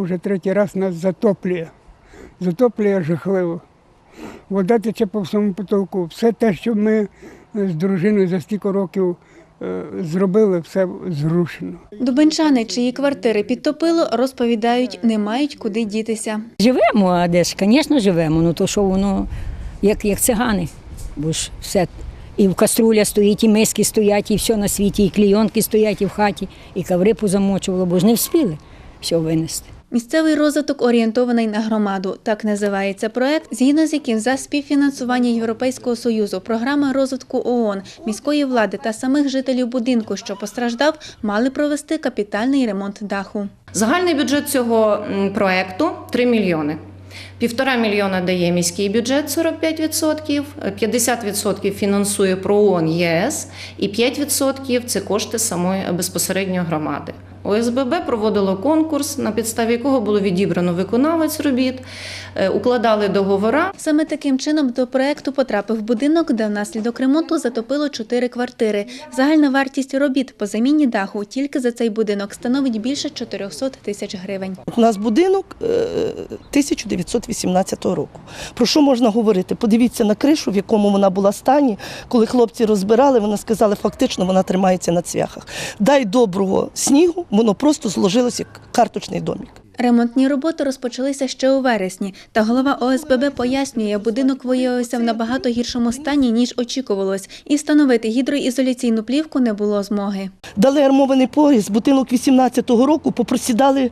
Вже третій раз нас затоплює. Затоплює жахливо. Вода тече по всьому потолку. Все те, що ми з дружиною за стільки років е, зробили, все зрушено. Дубенчани, чиї квартири підтопило, розповідають, не мають куди дітися. Живемо, а де ж, звісно, живемо. Ну то що воно, як, як цигани. Бо ж все. І в каструля стоїть, і миски стоять, і все на світі, і клійонки стоять, і в хаті, і коври позамочувало, бо ж не вспіли все винести. Місцевий розвиток орієнтований на громаду. Так називається проект, згідно з яким за співфінансування Європейського союзу, програми розвитку ООН, міської влади та самих жителів будинку, що постраждав, мали провести капітальний ремонт даху. Загальний бюджет цього проекту 3 мільйони. Півтора мільйона дає міський бюджет 45%, 50% фінансує ПРООН ЄС і 5% це кошти самої е, безпосередньо громади. ОСББ проводило конкурс, на підставі якого було відібрано виконавець робіт, е, укладали договори. Саме таким чином до проекту потрапив будинок, де внаслідок ремонту затопило чотири квартири. Загальна вартість робіт по заміні даху тільки за цей будинок становить більше 400 тисяч гривень. У нас будинок е, 1918 року. Про що можна говорити? Подивіться на кришу, в якому вона була стані. Коли хлопці розбирали, вони сказали, фактично вона тримається на цвяхах. Дай доброго снігу, воно просто зложилося як карточний домик. Ремонтні роботи розпочалися ще у вересні, та голова ОСББ пояснює, будинок виявився в набагато гіршому стані, ніж очікувалось, і встановити гідроізоляційну плівку не було змоги. Дали армований пояс, будинок 18-го року попросідали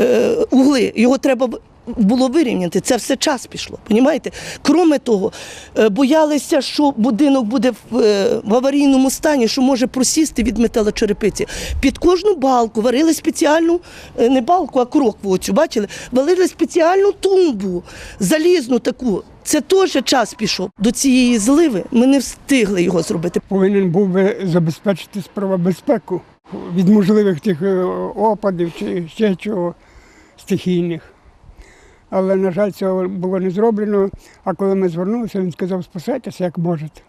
е, угли. Його треба було вирівняти. Це все час пішло. Понімаєте? Кроме того, е, боялися, що будинок буде в, е, в аварійному стані, що може просісти від металочерепиці. Під кожну балку варили спеціальну, е, не балку, а крокву оцю, бачили? Варили спеціальну тумбу, залізну таку. Це теж час пішов. До цієї зливи ми не встигли його зробити. Повинен був би забезпечити справа безпеку від можливих тих опадів чи ще чого стихійних. Але, на жаль, цього було не зроблено. А коли ми звернулися, він сказав, спасайтеся, як можете.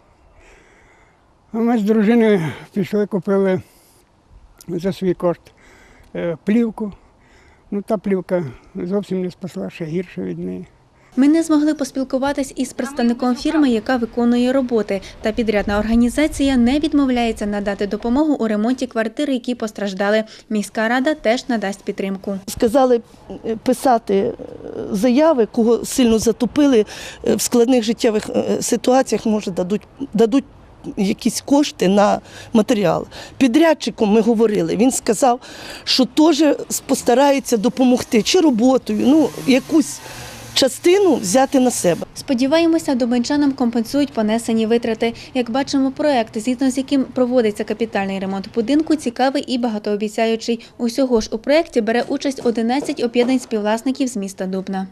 Ми з дружиною пішли, купили за свій кошт е, плівку. Ну, та плівка зовсім не спасла, ще гірше від неї. Ми не змогли поспілкуватись із представником фірми, яка виконує роботи, та підрядна організація не відмовляється надати допомогу у ремонті квартир, які постраждали. Міська рада теж надасть підтримку. Сказали е, писати е, заяви, кого сильно затопили е, в складних життєвих ситуаціях, може дадуть дадуть. Якісь кошти на матеріал. Підрядчиком ми говорили. Він сказав, що теж постарається допомогти чи роботою, ну якусь частину взяти на себе. Сподіваємося, дубенчанам компенсують понесені витрати. Як бачимо, проект, згідно з яким проводиться капітальний ремонт будинку, цікавий і багатообіцяючий. Усього ж у проєкті бере участь 11 об'єднань співвласників з міста Дубна.